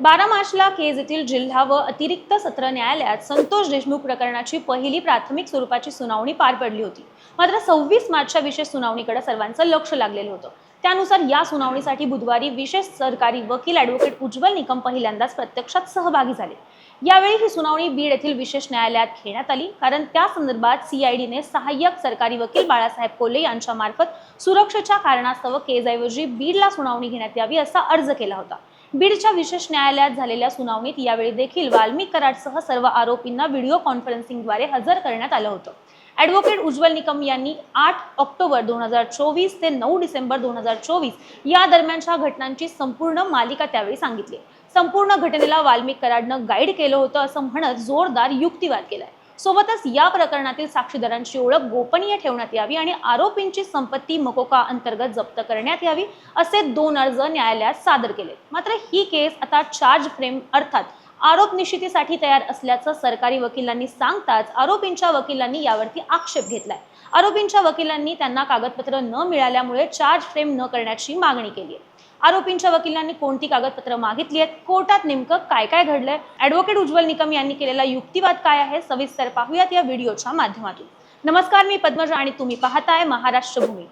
बारा मार्चला केज येथील जिल्हा व अतिरिक्त सत्र न्यायालयात संतोष देशमुख प्रकरणाची पहिली प्राथमिक स्वरूपाची सुनावणी पार पडली होती. मात्र सव्वीस मार्चच्या विशेष सुनावणीकडे सर्वांचं लक्ष लागलेलं होतं. त्यानुसार या सुनावणीसाठी बुधवारी विशेष सरकारी वकील ॲडव्होकेट उज्ज्वल निकम पहिल्यांदाच प्रत्यक्षात सहभागी झाले. यावेळी ही सुनावणी बीड येथील विशेष न्यायालयात घेण्यात आली कारण त्या संदर्भात सीआयडीने सहाय्यक सरकारी वकील बाळासाहेब कोल्हे यांच्या मार्फत सुरक्षेच्या कारणास्तव केजऐवजी बीडला सुनावणी घेण्यात यावी असा अर्ज केला होता. बीडच्या विशेष न्यायालयात झालेल्या सुनावणीत यावेळी देखील वाल्मिक कराडसह सर्व आरोपींना व्हिडिओ कॉन्फरन्सिंगद्वारे हजर करण्यात आलं होतं. ॲडव्होकेट उज्ज्वल निकम यांनी आठ ऑक्टोबर दोन हजार चोवीस ते नऊ डिसेंबर दोन हजार चोवीस या दरम्यानच्या घटनांची संपूर्ण मालिका त्यावेळी सांगितली. संपूर्ण घटनेला वाल्मिक कराडनं गाईड केलं होतं असं म्हणत जोरदार युक्तिवाद केलाय. सोबतच या प्रकरणातील साक्षीदारांची ओळख गोपनीय ठेवण्यात यावी आणि आरोपींची संपत्ती मकोका अंतर्गत जप्त करण्यात यावी असे दोन अर्ज न्यायालयात सादर केले. मात्र ही केस आता चार्ज फ्रेम अर्थात आरोप निश्चितीसाठी तयार असल्याचं सरकारी वकिलांनी सांगताच आरोपींच्या वकिलांनी यावरती आक्षेप घेतलाय. आरोपींच्या वकिलांनी त्यांना कागदपत्र न मिळाल्यामुळे चार्ज फ्रेम न करण्याची मागणी केली आहे. आरोपींच्या वकिलांनी कोणती कागदपत्र मागितली आहेत? कोर्टात नेमकं काय काय घडलंय? ऍडव्होकेट उज्ज्वल निकम यांनी केलेला युक्तिवाद काय आहे? सविस्तर पाहूयात या व्हिडिओच्या माध्यमातून. नमस्कार मी पद्मजा आणि तुम्ही पाहताय महाराष्ट्र भूमी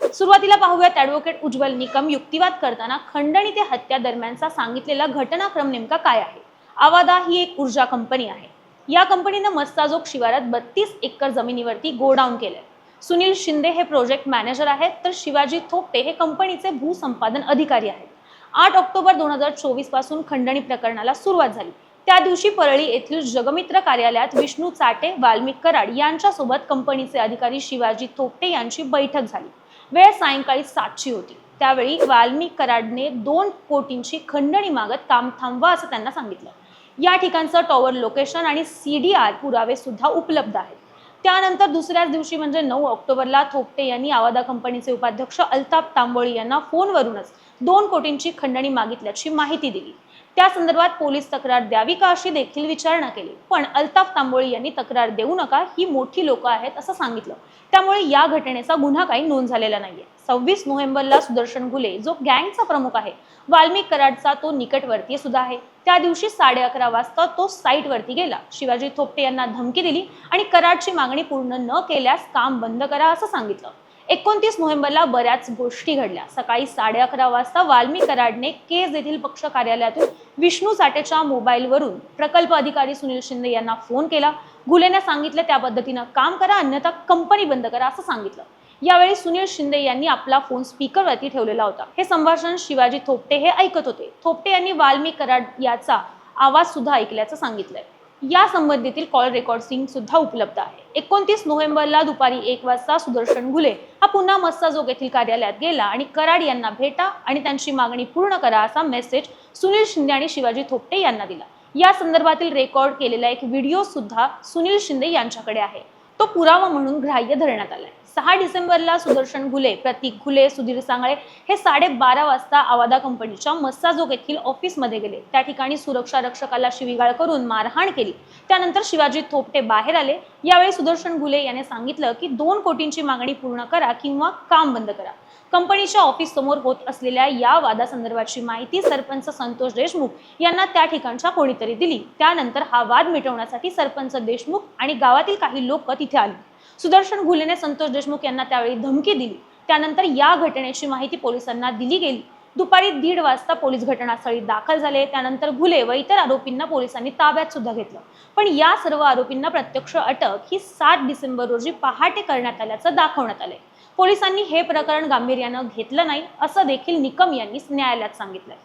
सुरुवातीला पाहूयात ऍडव्होकेट उज्ज्वल निकम युक्तिवाद करताना खंडणी ते हत्या दरम्यानचा सांगितलेला घटनाक्रम नेमका काय आहे? आवादा ही एक ऊर्जा कंपनी आहे. या कंपनीनं मस्ताजोग शिवारात बत्तीस एकर जमिनीवरती गोडाऊन केलंय. सुनील शिंदे हे प्रोजेक्ट मॅनेजर आहेत तर शिवाजी थोपटे हे कंपनीचे भूसंपादन अधिकारी आहेत. आठ ऑक्टोबर दोन हजार चोवीसपासून खंडणी प्रकरणाला सुरुवात झाली. त्या दिवशी परळी येथील जगमित्र कार्यालयात विष्णू चाटे वाल्मिक कराड यांच्यासोबत कंपनीचे अधिकारी शिवाजी थोपटे यांची बैठक झाली. वेळ सायंकाळी सातची होती. त्यावेळी वाल्मिक कराडने दोन कोटींची खंडणी मागत काम थांबवा असं त्यांना सांगितलं. या ठिकाणचं टॉवर लोकेशन आणि सी डी आर पुरावे सुद्धा उपलब्ध आहेत. त्यानंतर दुसऱ्याच दिवशी म्हणजे नऊ ऑक्टोबरला थोपटे यांनी आवादा कंपनीचे उपाध्यक्ष अल्ताफ तांबोळी यांना फोनवरूनच दोन कोटींची खंडणी मागितल्याची माहिती दिली. त्या संदर्भात पोलीस तक्रार द्यावी का अशी देखील विचारणा केली. पण अल्ताफ तांबोळी यांनी तक्रार देऊ नका ही मोठी लोक आहेत असं सांगितलं. त्यामुळे या घटनेचा गुन्हा काही नोंद झालेला नाहीये. सव्वीस नोव्हेंबरला सुदर्शन घुले जो गँगचा प्रमुख आहे वाल्मिक कराडचा तो निकटवर्तीय सुद्धा आहे. त्या दिवशी साडे अकरा वाजता तो साईटवरती गेला. शिवाजी थोपटे यांना धमकी दिली आणि कराडची मागणी पूर्ण न केल्यास काम बंद करा असं सांगितलं. एकोणतीस नोव्हेंबरला बऱ्याच गोष्टी घडल्या. सकाळी साडे अकरा वाजता वाल्मी कराडने केज येथील पक्ष कार्यालयातून विष्णू साठेच्या मोबाईलवरून प्रकल्प अधिकारी सुनील शिंदे यांना फोन केला. घुलेने सांगितलं त्या पद्धतीनं काम करा अन्यथा कंपनी बंद करा असं सांगितलं. यावेळी सुनील शिंदे यांनी आपला फोन स्पीकरवरती ठेवलेला होता. हे संभाषण शिवाजी थोपटे हे ऐकत होते. थोपटे यांनी वाल्मी कराड याचा आवाज सुद्धा ऐकल्याचं सांगितलंय. या संबंधीतील कॉल रेकॉर्डिंग सुद्धा उपलब्ध आहे. एकोणतीस नोव्हेंबरला दुपारी एक वाजता सुदर्शन घुले हा पुन्हा मस्साजोग येथील कार्यालयात गेला आणि कराड यांना भेटा आणि त्यांची मागणी पूर्ण करा असा मेसेज सुनील शिंदे आणि शिवाजी थोपटे यांना दिला. या संदर्भातील रेकॉर्ड केलेला एक व्हिडिओ सुद्धा सुनील शिंदे यांच्याकडे आहे. तो पुरावा म्हणून ग्राह्य धरण्यात आलाय. सहा डिसेंबरला सुदर्शन घुले प्रतीक घुले सुधीर सांगळे हे साडेबारा वाजता आवादा कंपनीच्या मस्साजोग येथील ऑफिसमध्ये गेले. त्या ठिकाणी सुरक्षा रक्षकाला शिवीगाळ करून मारहाण केली. त्यानंतर शिवाजी थोपटे बाहेर आले. यावेळी सुदर्शन घुले याने सांगितलं की दोन कोटींची मागणी पूर्ण करा किंवा काम बंद करा. कंपनीच्या ऑफिस समोर होत असलेल्या या वादासंदर्भाची माहिती सरपंच संतोष देशमुख यांना त्या ठिकाणच्या कोणीतरी दिली. त्यानंतर हा वाद मिटवण्यासाठी सरपंच देशमुख आणि गावातील काही लोक तिथे आली. सुदर्शन घुलेने संतोष देशमुख यांना त्यावेळी धमकी दिली. त्यानंतर या घटनेची माहिती पोलिसांना दिली गेली. दुपारी दीड वाजता पोलीस घटनास्थळी दाखल झाले. त्यानंतर घुले व इतर आरोपींना पोलिसांनी ताब्यात सुद्धा घेतलं. पण या सर्व आरोपींना प्रत्यक्ष अटक ही सात डिसेंबर रोजी पहाटे करण्यात आल्याचं दाखवण्यात आलंय. पोलिसांनी हे प्रकरण गांभीर्यानं घेतलं नाही असं देखील निकम यांनी न्यायालयात सांगितलंय.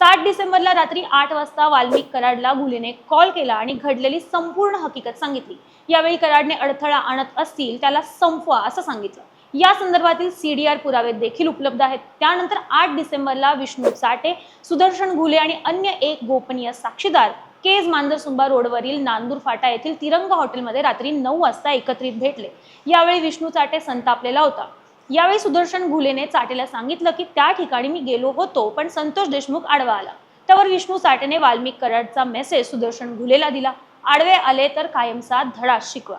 सात डिसेंबरला रात्री आठ वाजता वाल्मिक कराडला घुलेने कॉल केला आणि घडलेली संपूर्ण हकीकत सांगितली. यावेळी कराडने अडथळा आणत असतील त्याला संपवा असं सांगितलं. या संदर्भातील सीडीआर पुरावे देखील उपलब्ध आहेत. त्यानंतर आठ डिसेंबरला विष्णू साठे सुदर्शन घुले आणि अन्य एक गोपनीय साक्षीदार केज मांजरसुंबा रोडवरील नांदूर फाटा येथील तिरंगा हॉटेलमध्ये रात्री नऊ वाजता एकत्रित भेटले. यावेळी विष्णू चाटे संतापलेला होता. यावेळी सुदर्शन घुलेने चाटेला सांगितलं की त्या ठिकाणी मी गेलो होतो पण संतोष देशमुख आडवा आला. त्यावर विष्णू साठेने वाल्मिक कराडचा मेसेज सुदर्शन घुलेला दिला. आडवे आले तर कायमचा धडा शिकवा.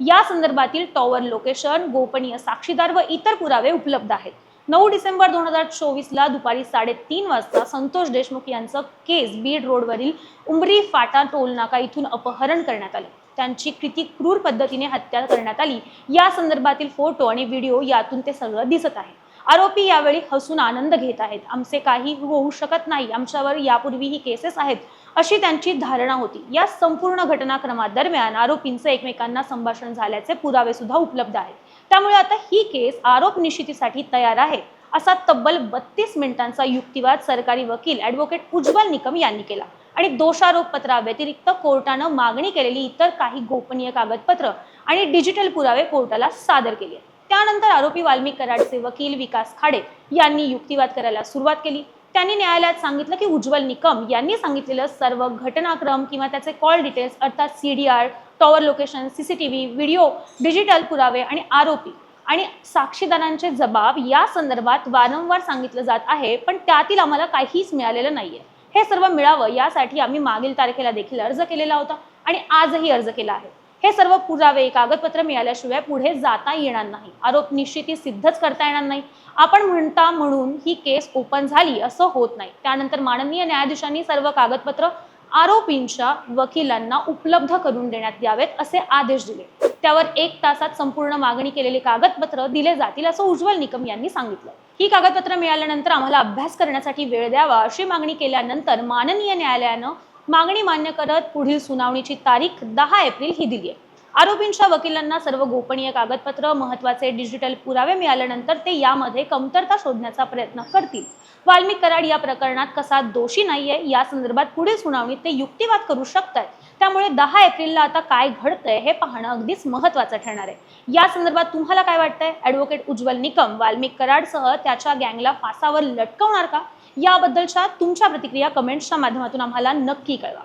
या संदर्भातील टॉवर लोकेशन गोपनीय साक्षीदार व इतर पुरावे उपलब्ध आहेत. नऊ डिसेंबर दोन हजार चोवीसला दुपारी साडेतीन वाजता संतोष देशमुख यांचं केस बीड रोडवरील उमरी फाटा टोलनाका इथून अपहरण करण्यात आले. त्यांची किती क्रूर पद्धतीने हत्या करण्यात आली या संदर्भातील फोटो आणि व्हिडिओ यातून ते सगळं दिसत आहे. आरोपी यावेळी हसून आनंद घेत आहेत. आमचे काही होऊ शकत नाही आमच्यावर यापूर्वी ही केसेस आहेत अशी त्यांची धारणा होती. या संपूर्ण घटनाक्रमादरम्यान आरोपींचं एकमेकांना संभाषण झाल्याचे पुरावे सुद्धा उपलब्ध आहेत. त्यामुळे आता ही केस आरोप निश्चितीसाठी तयार आहे असा तब्बल बत्तीस मिनिटांचा युक्तिवाद सरकारी वकील ॲडव्होकेट उज्ज्वल निकम यांनी केला. आणि दोषारोप पत्राव्यतिरिक्त कोर्टानं मागणी केलेली इतर काही गोपनीय कागदपत्र आणि डिजिटल पुरावे कोर्टाला सादर केले. त्यानंतर आरोपी वाल्मिक कराडचे वकील विकास खाडे यांनी युक्तिवाद करायला सुरुवात केली. त्यांनी न्यायालयात सांगितलं की उज्ज्वल निकम यांनी सांगितलेलं सर्व घटनाक्रम किंवा त्याचे कॉल डिटेल्स अर्थात C D R tower location C C T V video digital पुरावे आणि आरोपी आणि साक्षीदारांचे जबाब या संदर्भात वारंवार सांगितलं जात आहे पण त्यातील आम्हाला काहीच मिळालेलं नाहीये. हे सर्व मिळावं यासाठी आम्ही मागील तारखेला देखील अर्ज केलेला होता आणि आजही अर्ज केला आहे. हे सर्व पुरावे कागदपत्र मिळाल्याशिवाय पुढे जाता येणार नाही. आरोप निश्चिती सिद्धच करता येणार नाही. आपण म्हणता म्हणून ही केस ओपन झाली असं होत नाही. त्यानंतर माननीय न्यायाधीशांनी सर्व कागदपत्र आरोपींच्या वकिलांना उपलब्ध करून देण्यात यावेत असे आदेश दिले. त्यावर एक तासात संपूर्ण मागणी केलेली कागदपत्र दिले जातील असं उज्ज्वल निकम यांनी सांगितलं. ही कागदपत्र मिळाल्यानंतर आम्हाला अभ्यास करण्यासाठी वेळ द्यावा अशी मागणी केल्यानंतर माननीय न्यायालयानं मागणी मान्य करत पुढील सुनावणीची तारीख दहा एप्रिल ही दिली आहे. आरोपींच्या वकिलांना सर्व गोपनीय कागदपत्र महत्त्वाचे डिजिटल पुरावे मिळाल्यानंतर ते यामध्ये कमतरता शोधण्याचा प्रयत्न करतील. वाल्मिक कराड या प्रकरणात कसा दोषी नाहीये या संदर्भात पुढील सुनावणीत ते युक्तिवाद करू शकतात त्यामुळे दहा एप्रिलला आता काय घडतंय हे पाहणं अगदीच महत्वाचं ठरणार आहे. या संदर्भात तुम्हाला काय वाटतंय? ॲडव्होकेट उज्ज्वल निकम वाल्मिक कराडसह त्याच्या गँगला फासावर लटकवणार का? याबद्दलच्या तुमच्या प्रतिक्रिया कमेंट्सच्या माध्यमातून आम्हाला नक्की कळवा.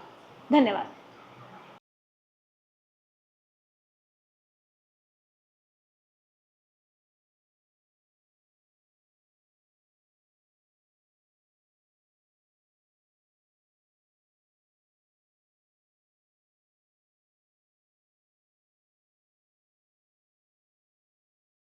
धन्यवाद.